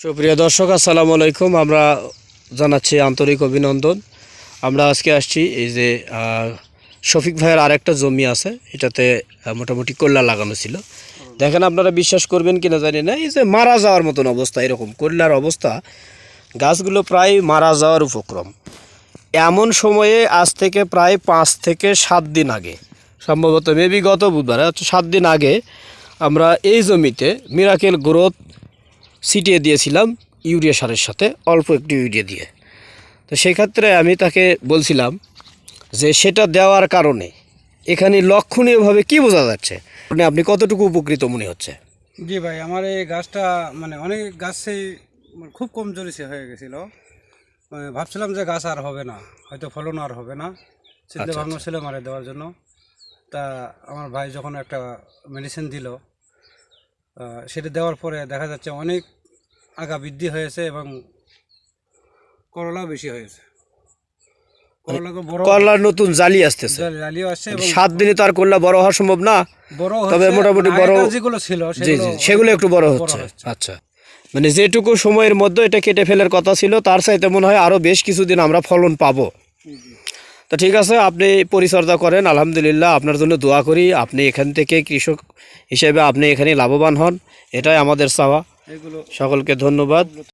সুপ্রিয় দর্শক, আসসালামু আলাইকুম। আমরা জানাচ্ছি আন্তরিক অভিনন্দন। আমরা আজকে আসছি এই যে শফিক ভাইয়ের আরেকটা জমি আছে। এটাতে মোটামুটি কল্লা লাগানো ছিল। দেখেন আপনারা বিশ্বাস করবেন কিনা জানি না, এই যে মারা যাওয়ার মতন অবস্থা, এরকম কল্লার অবস্থা। গাছগুলো প্রায় মারা যাওয়ার উপক্রম। এমন সময়ে আজ থেকে প্রায় পাঁচ থেকে সাত দিন আগে, সম্ভবত মেবি গত বুধবার সাত দিন আগে আমরা এই জমিতে মিরাকেল গ্রোথ ছিটিয়ে দিয়েছিলাম ইউরিয়া সারের সাথে অল্প একটু ইউরিয়া দিয়ে। তো সেই ক্ষেত্রে আমি তাকে বলছিলাম যে সেটা দেওয়ার কারণে এখানে লক্ষণীয়ভাবে কি বোঝা যাচ্ছে? মানে আপনি কতটুকু উপকৃত মনে হচ্ছে? জি ভাই আমার এই গাছটা মানে অনেক গাছই খুব কমজোরি সে হয়ে গেছিল। মানে ভাবছিলাম যে গাছ আর হবে না হয়তো ফলন আর হবে না চিন্তা ভাবনা ছিল মারে দেওয়ার জন্য। তা আমার ভাই যখন একটা মেডিসিন দিল সেটা দেওয়ার পরে দেখা যাচ্ছে অনেক আগা বৃদ্ধি হয়েছে এবং করলাও বেশি হয়েছে। করলাকে করলার নতুন জালি আসতেছে। জালিও আসছে এবং সাত দিনে তো আর করলা বড় হওয়া সম্ভব না। তবে মোটামুটি মানে বড়- যেগুলো ছিল জি জি সেগুলো একটু বড় হচ্ছে। আচ্ছা। মানে যেটুকু সময়ের মধ্যে এটা কেটে ফেলার কথা ছিল তার চাইতে মনে হয় আরও বেশ কিছুদিন আমরা ফলন পাবো। তো ঠিক আছে আপনি পরিচর্যা করেন আলহামদুলিল্লাহ আপনার জন্য দোয়া করি। আপনি এখান থেকে কৃষক হিসেবে আপনি এখানে লাভবান হন। এটাই আমাদের চাওয়া। সকলকে ধন্যবাদ।